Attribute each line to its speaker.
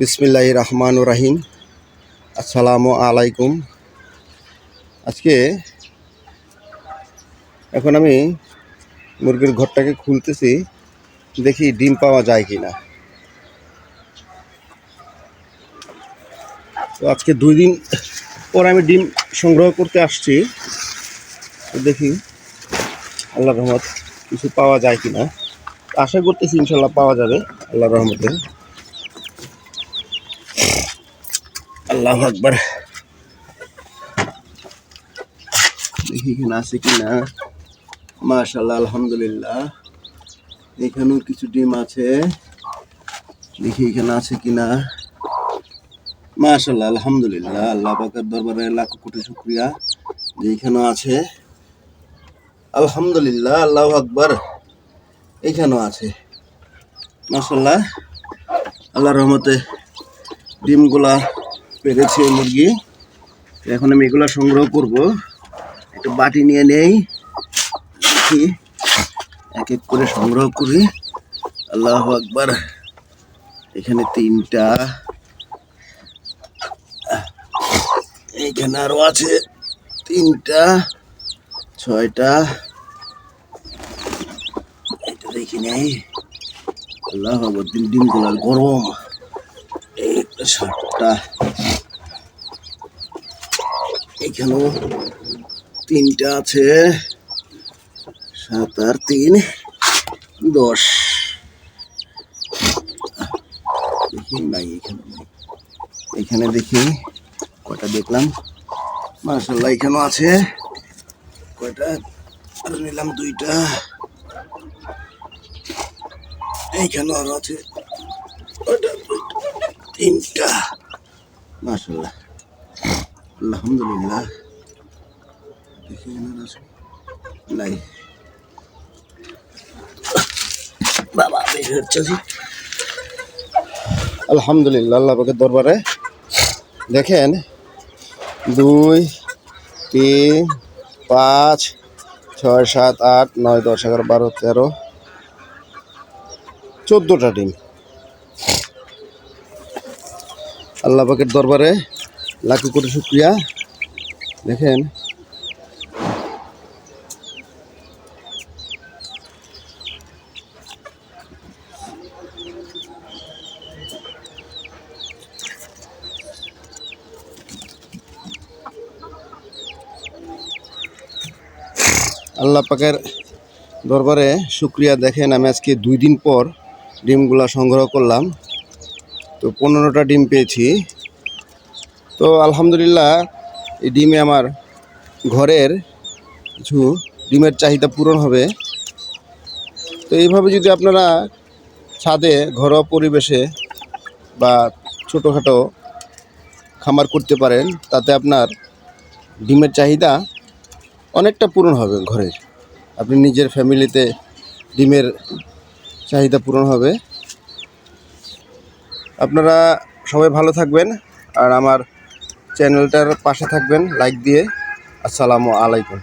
Speaker 1: বিসমিল্লাহ রহমান রাহিম। আসসালামু আলাইকুম। আজকে এখন আমি মুরগির ঘরটাকে খুলতেছি, দেখি ডিম পাওয়া যায় কি না তো আজকে দুই দিন পর আমি ডিম সংগ্রহ করতে আসছি। দেখি আল্লাহ রহমত কিছু পাওয়া যায় কি না আশা করতেছি ইনশাল্লাহ পাওয়া যাবে আল্লাহ রহমতে। আল্লাহ আকবার। দেখি এখানে আছে কি না মাশাল্লাহ আলহামদুলিল্লাহ। এখানেও কিছু ডিম আছে। দেখি এখানে আছে কি না মাশাল্লাহ আলহামদুলিল্লাহ। আল্লাহ পাকের দরবারে লাখ কোটি শুক্রিয়া যে এখানেও আছে। আলহামদুলিল্লাহ, আল্লাহ আকবার। এখানেও আছে। মাশাল্লাহ আল্লাহ রহমতে ডিমগুলা পেরেছে মুরগি। এখন আমি এগুলা সংগ্রহ করব। একটা বাটি নিয়ে নেই। দেখি। এক এক করে সংগ্রহ করি। আল্লাহ আকবার। এখানে তিনটা। এইখানে আরও আছে তিনটা, ছয়টা। এটা দেখি নেই। আল্লাহ ডিম ডিমগুলা গরম। এই সাতটা। এখানেও তিনটা আছে। সাত আর তিন, দশ। দেখি নাই এখানে এখানে দেখি, কয়টা দেখলাম। মার্শাল্লাহ এখানেও আছে। কয়টা? নিলাম দুইটা। এইখানেও আরও আছে। তিনটা। মাশাল্লাহ আলহামদুলিল্লাহ। দেখি নাই। বাবা, বের হচ্ছে আলহামদুলিল্লাহ, আল্লাহ পাকের দরবারে। দেখেন, দুই, তিন, পাঁচ, ছয়, সাত, আট, নয়, দশ, এগারো, বারো, তেরো, চোদ্দোটা ডিম। আল্লাহ পাকের দরবারে লাখো কোটি শুক্রিয়া। দেখেন। আল্লাহ পাকের দরবারে শুক্রিয়া। দেখেন, আমি আজকে দুই দিন পর ডিমগুলা সংগ্রহ করলাম। তো পনেরোটা ডিম পেয়েছি। তো আলহামদুলিল্লাহ, এই ডিমে আমার ঘরের কিছু ডিমের চাহিদা পূরণ হবে। তো এইভাবে যদি আপনারা ছাদে ঘরোয়া পরিবেশে বা ছোটোখাটো খামার করতে পারেন, তাতে আপনার ডিমের চাহিদা অনেকটা পূরণ হবে ঘরের আপনি নিজের ফ্যামিলিতে ডিমের চাহিদা পূরণ হবে। আপনারা সবাই ভালো থাকবেন, আর আমার চ্যানেলটার পাশে থাকবেন লাইক দিয়ে। আসসালামু আলাইকুম।